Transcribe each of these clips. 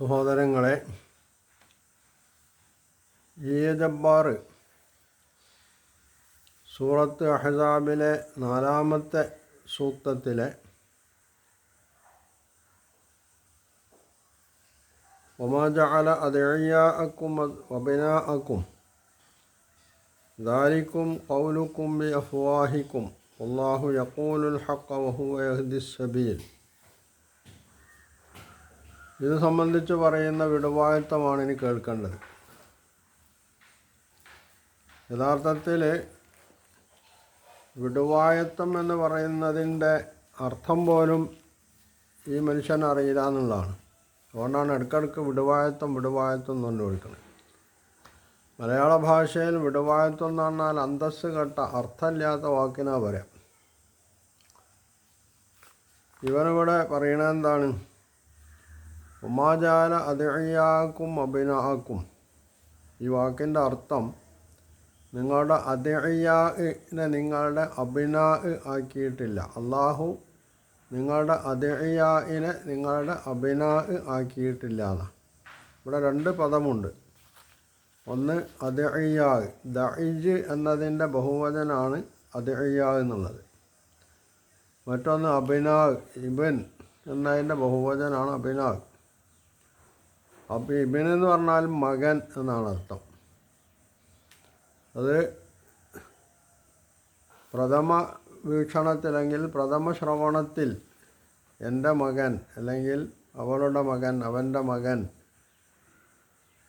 സഹോദരങ്ങളെ ജബ്ബാർ സൂറത്ത് അഹസാബിലെ നാലാമത്തെ സൂക്തത്തിലെ ഒമാജാല അതെയ്യാക്കും വബിനാക്കും ദാരിക്കും കൗലുക്കും ബി അഫ്വാഹിക്കും അള്ളാഹു യക്കൂലുൽ ഹക്ക വഹു സബീൽ. ഇത് സംബന്ധിച്ച് പറയുന്ന വിടുവായത്തമാണ് ഇനി കേൾക്കേണ്ടത്. യഥാർത്ഥത്തിൽ വിടുവായത്വം എന്ന് പറയുന്നതിന്റെ അർത്ഥം പോലും ഈ മനുഷ്യൻ അറിയില്ല എന്നുള്ളതാണ്. അതുകൊണ്ടാണ് ഇടയ്ക്കിടയ്ക്ക് വിടുവായത്വം വിടുവായത്വം എന്ന് പറഞ്ഞു കൊടുക്കുന്നത് മലയാള ഭാഷയിൽ വിടുവായത്വം എന്ന് പറഞ്ഞാൽ അന്തസ് കെട്ട അർത്ഥമില്ലാത്ത വാക്കിനാ പറയാം. ഇവനിവിടെ പറയണത് എന്താണ് ഉമാജാല അതിയാക്കും അഭിനാക്കും ഈ വാക്കിന്റെ അർത്ഥം നിങ്ങളുടെ അതിയാനെ നിങ്ങളുടെ അഭിനാ ആക്കിയിട്ടില്ല. അള്ളാഹു നിങ്ങളുടെ അതിയാനെ നിങ്ങളുടെ അഭിനാ ആക്കിയിട്ടില്ല എന്നാണ്. ഇവിടെ രണ്ട് പദമുണ്ട്. ഒന്ന് അതിയാ ദഇജ് എന്നതിന്റെ ബഹുവചനാണ് അതിയാ എന്നുള്ളത്. മറ്റൊന്ന് അഭിനാഗ് ഇബൻ എന്നതിന്റെ ബഹുവചനാണ് അഭിനാഗ് അപ്പോൾ ഇബിനെന്ന് പറഞ്ഞാൽ മകൻ എന്നാണ് അർത്ഥം. അത് പ്രഥമ വീക്ഷണത്തിലെങ്കിൽ പ്രഥമ ശ്രവണത്തിൽ എന്റെ മകൻ അല്ലെങ്കിൽ അവളുടെ മകൻ അവന്റെ മകൻ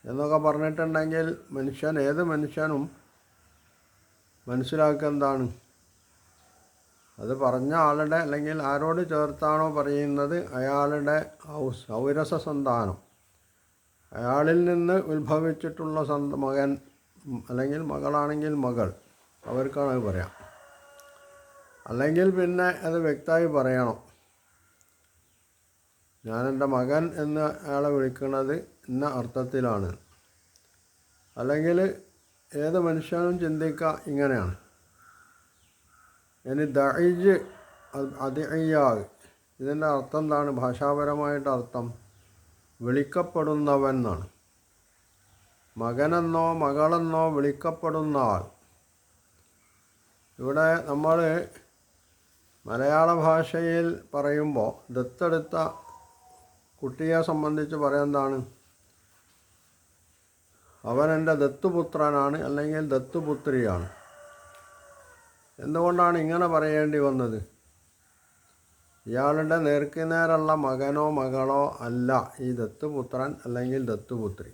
എന്നൊക്കെ പറഞ്ഞിട്ടുണ്ടെങ്കിൽ മനുഷ്യൻ ഏത് മനുഷ്യനും മനസ്സിലാക്കുക എന്താണ് അത് പറഞ്ഞ ആളുടെ അല്ലെങ്കിൽ ആരോട് ചേർത്താണോ പറയുന്നത് അയാളുടെ സൗരസ സന്താനം. അയാളിൽ നിന്ന് ഉത്ഭവിച്ചിട്ടുള്ള സന്ത മകൻ അല്ലെങ്കിൽ മകളാണെങ്കിൽ മകൾ. അവർക്കാണ് അത് പറയാം. അല്ലെങ്കിൽ പിന്നെ അത് വ്യക്തമായി പറയണം. ഞാൻ എന്റെ മകൻ എന്ന് അയാളെ വിളിക്കുന്നത് ഇന്ന അർത്ഥത്തിലാണ്. അല്ലെങ്കിൽ ഏത് മനുഷ്യനും ചിന്തിക്കുക ഇങ്ങനെയാണ്. ഇനി ദഇജ് അതിയാഗ് ഇതിന്റെ അർത്ഥം എന്താണ്? ഭാഷാപരമായിട്ട് അർത്ഥം. വിളിക്കപ്പെടുന്നവൻ എന്നാണ് മകനെന്നോ മകളെന്നോ വിളിക്കപ്പെടുന്ന ആൾ ഇവിടെ നമ്മൾ മലയാള ഭാഷയിൽ പറയുമ്പോൾ ദത്തെടുത്ത കുട്ടിയെ സംബന്ധിച്ച് പറയുന്നതാണ്. അവൻ എന്റെ ദത്തുപുത്രനാണ് അല്ലെങ്കിൽ ദത്തുപുത്രിയാണ്. എന്തുകൊണ്ടാണ് ഇങ്ങനെ പറയേണ്ടി വന്നത്? ഇയാളുടെ നേർക്കുനേരുള്ള മകനോ മകളോ അല്ല ഈ ദത്തുപുത്രൻ അല്ലെങ്കിൽ ദത്തുപുത്രി.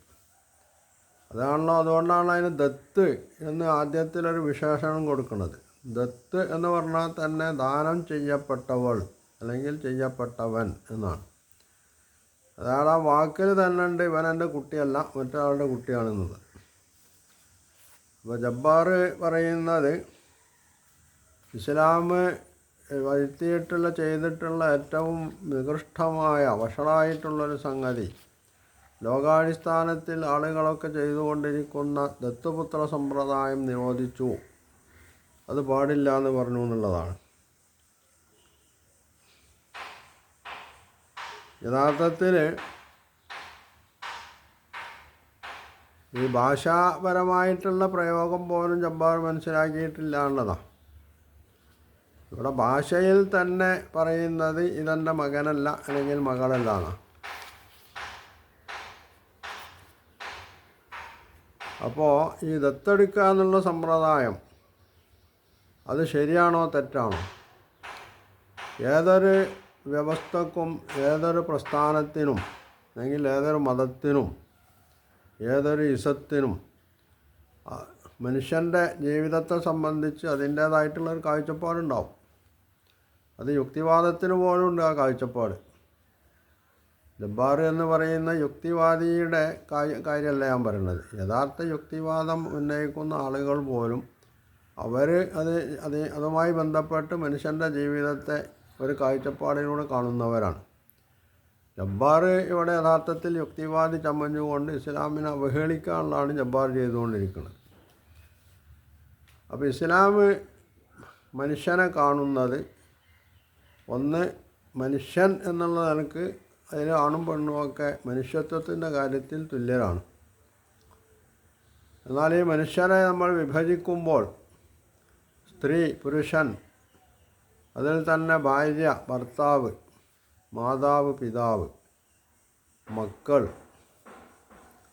അതാണല്ലോ അതുകൊണ്ടാണ് അതിന് ദത്ത് എന്ന് ആദ്യത്തിലൊരു വിശേഷണം കൊടുക്കുന്നത്. ദത്ത് എന്ന് പറഞ്ഞാൽ തന്നെ ദാനം ചെയ്യപ്പെട്ടവൾ അല്ലെങ്കിൽ ചെയ്യപ്പെട്ടവൻ എന്നാണ്. അതായത് ആ വാക്കിൽ തന്നെ ഉണ്ട് ഇവൻ എന്റെ കുട്ടിയല്ല മറ്റൊരാളുടെ കുട്ടിയാണെന്നത്. അപ്പോൾ ജബ്ബാർ പറയുന്നത് ഇസ്ലാം വരുത്തിയിട്ടുള്ള ചെയ്തിട്ടുള്ള ഏറ്റവും നികൃഷ്ടമായ വഷളായിട്ടുള്ളൊരു സംഗതി. ലോകാടിസ്ഥാനത്തിൽ ആളുകളൊക്കെ ചെയ്തുകൊണ്ടിരിക്കുന്ന ദത്തുപുത്ര സമ്പ്രദായം നിരോധിച്ചു. അത് പാടില്ല എന്ന് പറഞ്ഞു എന്നുള്ളതാണ്. യഥാർത്ഥത്തിൽ ഈ ഭാഷാപരമായിട്ടുള്ള പ്രയോഗം പോലും ജബ്ബാർ മനസ്സിലാക്കിയിട്ടില്ല എന്നുള്ളതാണ് ഇവിടെ ഭാഷയിൽ തന്നെ പറയുന്നത് ഇതെന്റെ മകനല്ല അല്ലെങ്കിൽ മകളല്ല എന്നാണ് അപ്പോൾ ഈ ദത്തെടുക്കുക എന്നുള്ള സമ്പ്രദായം അത് ശരിയാണോ തെറ്റാണോ? ഏതൊരു വ്യവസ്ഥക്കും ഏതൊരു പ്രസ്ഥാനത്തിനും അല്ലെങ്കിൽ ഏതൊരു മതത്തിനും ഏതൊരു ഇസത്തിനും മനുഷ്യന്റെ ജീവിതത്തെ സംബന്ധിച്ച് അതിന്റേതായിട്ടുള്ളൊരു കാഴ്ചപ്പാടുണ്ടാവും. അത് യുക്തിവാദത്തിന് പോലും ഉണ്ട് ആ കാഴ്ചപ്പാട്. ജബ്ബാർ എന്ന് പറയുന്ന യുക്തിവാദിയുടെ കാര്യമല്ല ഞാൻ പറയുന്നത് യഥാർത്ഥ യുക്തിവാദം ഉന്നയിക്കുന്ന ആളുകൾ പോലും അവർ അത് അത് അതുമായി ബന്ധപ്പെട്ട് മനുഷ്യന്റെ ജീവിതത്തെ ഒരു കാഴ്ചപ്പാടിലൂടെ കാണുന്നവരാണ്. ജബ്ബാർ ഇവിടെ യഥാർത്ഥത്തിൽ യുക്തിവാദി ചമ്മഞ്ഞുകൊണ്ട് ഇസ്ലാമിനെ അവഹേളിക്കാനുള്ളതാണ് ജബ്ബാർ ചെയ്തുകൊണ്ടിരിക്കുന്നത്. അപ്പോൾ ഇസ്ലാം മനുഷ്യനെ കാണുന്നത് ഒന്ന് മനുഷ്യൻ എന്നുള്ള നിലയ്ക്ക് അതിൽ ആണും പെണ്ണുമൊക്കെ മനുഷ്യത്വത്തിന്റെ കാര്യത്തിൽ തുല്യരാണ്. എന്നാൽ ഈ മനുഷ്യരെ നമ്മൾ വിഭജിക്കുമ്പോൾ സ്ത്രീ പുരുഷൻ അതിൽ തന്നെ ഭാര്യ ഭർത്താവ് മാതാവ് പിതാവ് മക്കൾ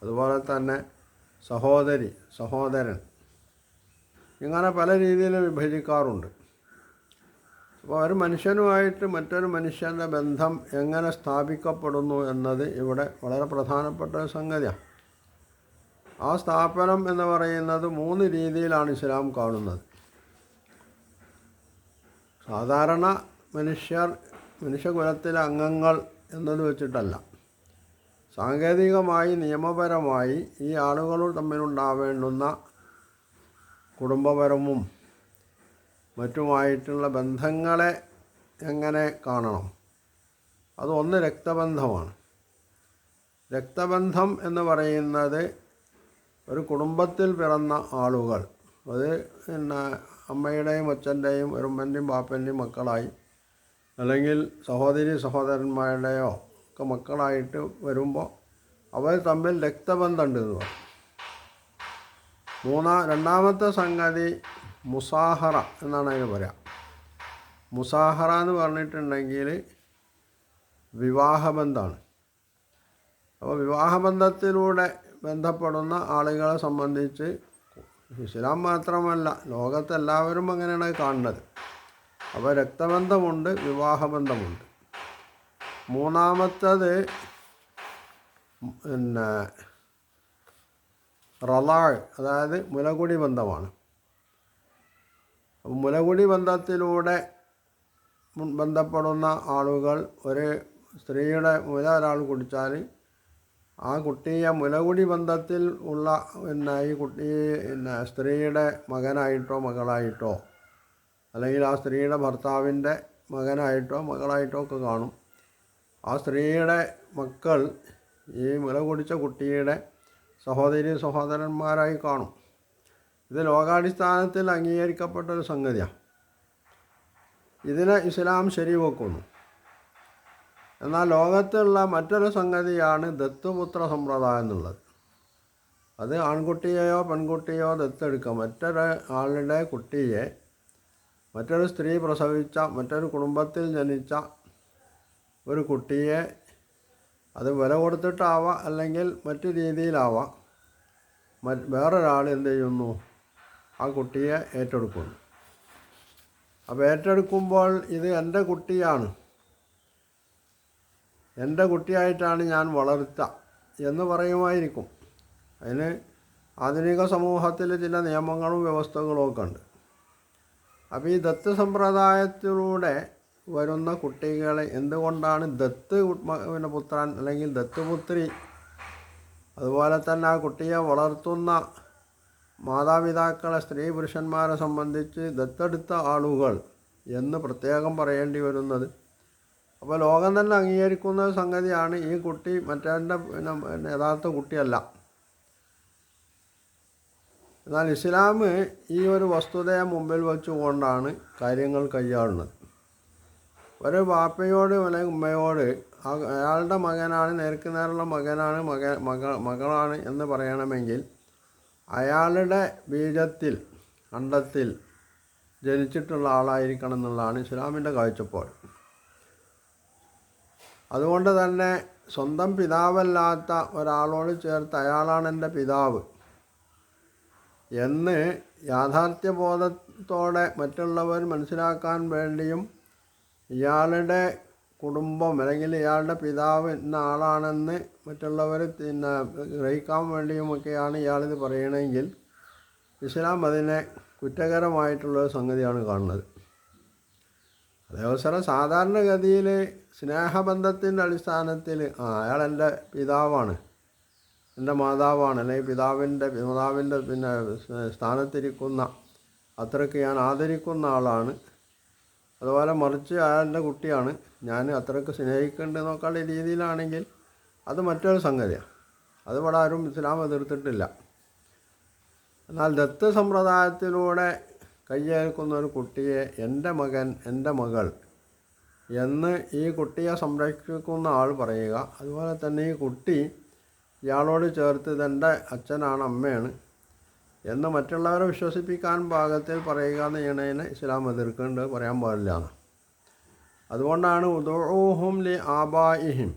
അതുപോലെ തന്നെ സഹോദരി സഹോദരൻ ഇങ്ങനെ പല രീതിയിൽ വിഭജിക്കാറുണ്ട്. അപ്പോൾ ഒരു മനുഷ്യനുമായിട്ട് മറ്റൊരു മനുഷ്യന്റെ ബന്ധം എങ്ങനെ സ്ഥാപിക്കപ്പെടുന്നു എന്നത് ഇവിടെ വളരെ പ്രധാനപ്പെട്ട ഒരു സംഗതിയാണ്. ആ സ്ഥാപനം എന്ന് പറയുന്നത് മൂന്ന് രീതിയിലാണ് ഇസ്ലാം കാണുന്നത്. സാധാരണ മനുഷ്യർ മനുഷ്യകുലത്തിലെ അംഗങ്ങൾ എന്നത് വെച്ചിട്ടല്ല. സാങ്കേതികമായി നിയമപരമായി ഈ ആളുകൾ തമ്മിലുണ്ടാവേണ്ടുന്ന കുടുംബപരവും മറ്റുമായിട്ടുള്ള ബന്ധങ്ങളെ എങ്ങനെ കാണണം? അത് രക്തബന്ധമാണ്. രക്തബന്ധം എന്ന് പറയുന്നത് ഒരു കുടുംബത്തിൽ പിറന്ന ആളുകൾ അത് പിന്നെ അമ്മയുടെയും അച്ഛന്റെയും ഉറുമ്പന്റെയും ബാപ്പന്റെയും മക്കളായി അല്ലെങ്കിൽ സഹോദരി സഹോദരന്മാരുടെയോ ഒക്കെ മക്കളായിട്ട് വരുമ്പോൾ അവർ തമ്മിൽ രക്തബന്ധമുണ്ട് എന്ന് പറയും. മൂന്നാ രണ്ടാമത്തെ സംഗതി മുസാഹറ എന്നാണ് അതിന് പറയാം. മുസാഹറ എന്ന് പറഞ്ഞിട്ടുണ്ടെങ്കിൽ വിവാഹബന്ധമാണ്. അപ്പോൾ വിവാഹബന്ധത്തിലൂടെ ബന്ധപ്പെടുന്ന ആളുകളെ സംബന്ധിച്ച് ഇസ്ലാം മാത്രമല്ല ലോകത്തെല്ലാവരും അങ്ങനെയാണ് കാണുന്നത്. അപ്പോൾ രക്തബന്ധമുണ്ട് വിവാഹബന്ധമുണ്ട്. മൂന്നാമത്തത് പിന്നെ റലാൾ അതായത് മുലകുടി ബന്ധമാണ്. മുലകുടി ബന്ധത്തിലൂടെ ബന്ധപ്പെടുന്ന ആളുകൾ ഒരു സ്ത്രീയുടെ മുല ഒരാൾ കുടിച്ചാൽ ആ കുട്ടിയെ മുലകുടി ബന്ധത്തിൽ ഉള്ള പിന്നെ ഈ കുട്ടി പിന്നെ സ്ത്രീയുടെ മകനായിട്ടോ മകളായിട്ടോ അല്ലെങ്കിൽ ആ സ്ത്രീയുടെ ഭർത്താവിന്റെ മകനായിട്ടോ മകളായിട്ടോ ഒക്കെ കാണും. ആ സ്ത്രീയുടെ മക്കൾ ഈ മുല കുടിച്ച കുട്ടിയുടെ സഹോദരി സഹോദരന്മാരായി കാണും. ഇത് ലോകാടിസ്ഥാനത്തിൽ അംഗീകരിക്കപ്പെട്ട ഒരു സംഗതിയാണ് ഇതിനെ ഇസ്ലാം ശരിവെക്കുന്നു. എന്നാൽ ലോകത്തുള്ള മറ്റൊരു സംഗതിയാണ് ദത്തുപുത്ര സമ്പ്രദായം എന്നുള്ളത്. അത് ആൺകുട്ടിയെയോ പെൺകുട്ടിയോ ദത്തെടുക്കാം മറ്റൊരു ആളുടെ കുട്ടിയെ മറ്റൊരു സ്ത്രീ പ്രസവിച്ച മറ്റൊരു കുടുംബത്തിൽ ജനിച്ച ഒരു കുട്ടിയെ അത് വില കൊടുത്തിട്ടാവാം അല്ലെങ്കിൽ മറ്റു രീതിയിലാവാം. വേറൊരാൾ എന്ത് ചെയ്യുന്നു? ആ കുട്ടിയെ ഏറ്റെടുക്കുന്നു. അപ്പോൾ ഏറ്റെടുക്കുമ്പോൾ ഇത് എന്റെ കുട്ടിയാണ്. എന്റെ കുട്ടിയായിട്ടാണ് ഞാൻ വളർത്തുക എന്ന് പറയുമായിരിക്കും. അതിന് ആധുനിക സമൂഹത്തിൽ ചില നിയമങ്ങളും വ്യവസ്ഥകളും ഒക്കെ ഉണ്ട്. അപ്പോൾ ഈ ദത്ത് സമ്പ്രദായത്തിലൂടെ വരുന്ന കുട്ടികളെ എന്തുകൊണ്ടാണ് ദത്ത് പിന്നെ പുത്രൻ അല്ലെങ്കിൽ ദത്തുപുത്രി അതുപോലെ തന്നെ ആ കുട്ടിയെ വളർത്തുന്ന മാതാപിതാക്കളെ സ്ത്രീ പുരുഷന്മാരെ സംബന്ധിച്ച് ദത്തെടുത്ത ആളുകൾ എന്ന് പ്രത്യേകം പറയേണ്ടി വരുന്നത്. അപ്പോൾ ലോകം തന്നെ അംഗീകരിക്കുന്ന സംഗതിയാണ് ഈ കുട്ടി മറ്റേന്റെ പിന്നെ യഥാർത്ഥ കുട്ടിയല്ല. എന്നാൽ ഇസ്ലാം ഈ ഒരു വസ്തുതയെ മുമ്പിൽ വെച്ചുകൊണ്ടാണ് കാര്യങ്ങൾ കൈയാളുന്നത്. ഒരു വാപ്പയോട് അല്ലെങ്കിൽ ഉമ്മയോട് അയാളുടെ മകനാണ് നേർക്ക് നേരുള്ള മകനാണ് മക മക മകളാണ് എന്ന് പറയണമെങ്കിൽ അയാളുടെ ബീജത്തിൽ അണ്ടത്തിൽ ജനിച്ചിട്ടുള്ള ആളായിരിക്കണം എന്നുള്ളതാണ് ഇസ്ലാമിന്റെ കാഴ്ചപ്പാട്. അതുകൊണ്ട് തന്നെ സ്വന്തം പിതാവല്ലാത്ത ഒരാളോട് ചേർത്ത് അയാളാണ് എന്റെ പിതാവ് എന്ന് യാഥാർത്ഥ്യബോധത്തോടെ മറ്റുള്ളവർ മനസ്സിലാക്കാൻ വേണ്ടിയും ഇയാളുടെ കുടുംബം അല്ലെങ്കിൽ ഇയാളുടെ പിതാവ് ഇന്ന ആളാണെന്ന് മറ്റുള്ളവർ പിന്നെ ഗ്രഹിക്കാൻ വേണ്ടിയുമൊക്കെയാണ് ഇയാളിത് പറയണമെങ്കിൽ ഇസ്ലാം അതിനെ കുറ്റകരമായിട്ടുള്ള സംഗതിയാണ് കാണുന്നത്. അതേവസരം സാധാരണഗതിയിൽ സ്നേഹബന്ധത്തിന്റെ അടിസ്ഥാനത്തിൽ ആ അയാൾ എന്റെ പിതാവാണ് എന്റെ മാതാവാണ് അല്ലെങ്കിൽ പിതാവിന്റെ മാതാവിന്റെ പിന്നെ സ്ഥാനത്തിരിക്കുന്ന അത്രയ്ക്ക് ഞാൻ ആദരിക്കുന്ന ആളാണ്. അതുപോലെ മറിച്ച് അയാളുടെ കുട്ടിയാണ്. ഞാൻ അത്രയ്ക്ക് സ്നേഹിക്കേണ്ടതെന്നൊക്കെയുള്ള രീതിയിലാണെങ്കിൽ അത് മറ്റൊരു സംഗതിയാണ്. അത് ഇവിടെ ആരും ഇസ്ലാം എതിർത്തിട്ടില്ല. എന്നാൽ ദത്ത് സമ്പ്രദായത്തിലൂടെ കയ്യേൽക്കുന്ന ഒരു കുട്ടിയെ എന്റെ മകൻ എന്റെ മകൾ എന്ന് ഈ കുട്ടിയെ സംരക്ഷിക്കുന്ന ആൾ പറയുക അതുപോലെ തന്നെ ഈ കുട്ടി ഇയാളോട് ചേർത്ത് ഇതെന്റെ അച്ഛനാണ് അമ്മയാണ് എന്ന് മറ്റുള്ളവരെ വിശ്വസിപ്പിക്കാൻ പാകത്തിൽ പറയുക എന്ന് ചെയ്യണതിന് ഇസ്ലാം എതിർക്കേണ്ടത് പറയാൻ പാടില്ല അതുകൊണ്ടാണ് ഉദോഹും ലി ആബായിഹിം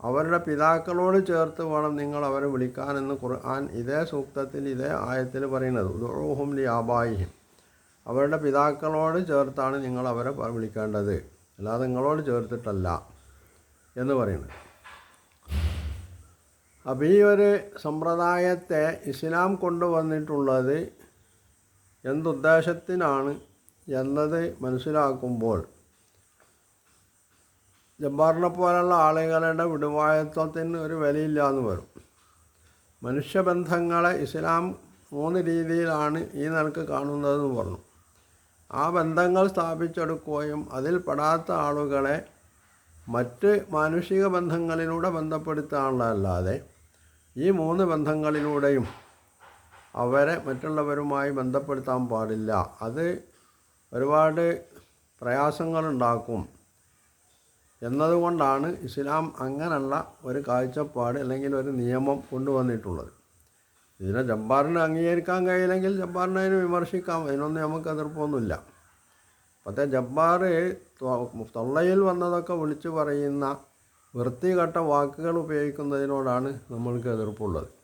അവരുടെ പിതാക്കളോട് ചേർത്ത് വേണം നിങ്ങൾ അവരെ വിളിക്കാനെന്ന് ഖുർആൻ ഇതേ സൂക്തത്തിൽ ഇതേ ആയത്തിൽ പറയുന്നത്. ഉദോഹും ലി ആബായിഹിം അവരുടെ പിതാക്കളോട് ചേർത്താണ് നിങ്ങൾ അവരെ വിളിക്കേണ്ടത്. അല്ലാതെ നിങ്ങളോട് ചേർത്തിട്ടല്ല എന്ന് പറയുന്നത്. അപ്പോൾ ഈ ഒരു സമ്പ്രദായത്തെ ഇസ്ലാം കൊണ്ടുവന്നിട്ടുള്ളത് എന്തുദ്ദേശത്തിനാണ് എന്നത് മനസ്സിലാക്കുമ്പോൾ ജബ്ബാറിനെ പോലുള്ള ആളുകളുടെ വിടുവായത്വത്തിന് ഒരു വിലയില്ല എന്ന് വരും. മനുഷ്യബന്ധങ്ങളെ ഇസ്ലാം മൂന്ന് രീതിയിലാണ് ഈ നിലയ്ക്ക് കാണുന്നതെന്ന് പറഞ്ഞു. ആ ബന്ധങ്ങൾ സ്ഥാപിച്ചെടുക്കുകയും അതിൽ പെടാത്ത ആളുകളെ മറ്റ് മാനുഷിക ബന്ധങ്ങളിലൂടെ ബന്ധപ്പെടുത്താനുള്ളതല്ലാതെ ഈ മൂന്ന് ബന്ധങ്ങളിലൂടെയും അവരെ മറ്റുള്ളവരുമായി ബന്ധപ്പെടുത്താൻ പാടില്ല. അത് ഒരുപാട് പ്രയാസങ്ങളുണ്ടാക്കും. എന്നതുകൊണ്ടാണ് ഇസ്ലാം അങ്ങനെയുള്ള ഒരു കാഴ്ചപ്പാട് അല്ലെങ്കിൽ ഒരു നിയമം കൊണ്ടുവന്നിട്ടുള്ളത്. ഇതിനെ ജബ്ബാറിന് അംഗീകരിക്കാൻ കഴിയില്ലെങ്കിൽ ജബ്ബാറിനെ അതിന് വിമർശിക്കാം. അതിനൊന്നും നമുക്ക് എതിർപ്പൊന്നുമില്ല. പക്ഷേ ജബ്ബാർ തൊള്ളയിൽ വന്നതൊക്കെ വിളിച്ചു പറയുന്ന വൃത്തികെട്ട വാക്കുകൾ ഉപയോഗിക്കുന്നതിനോടാണ് നമ്മൾക്ക് എതിർപ്പുള്ളത്.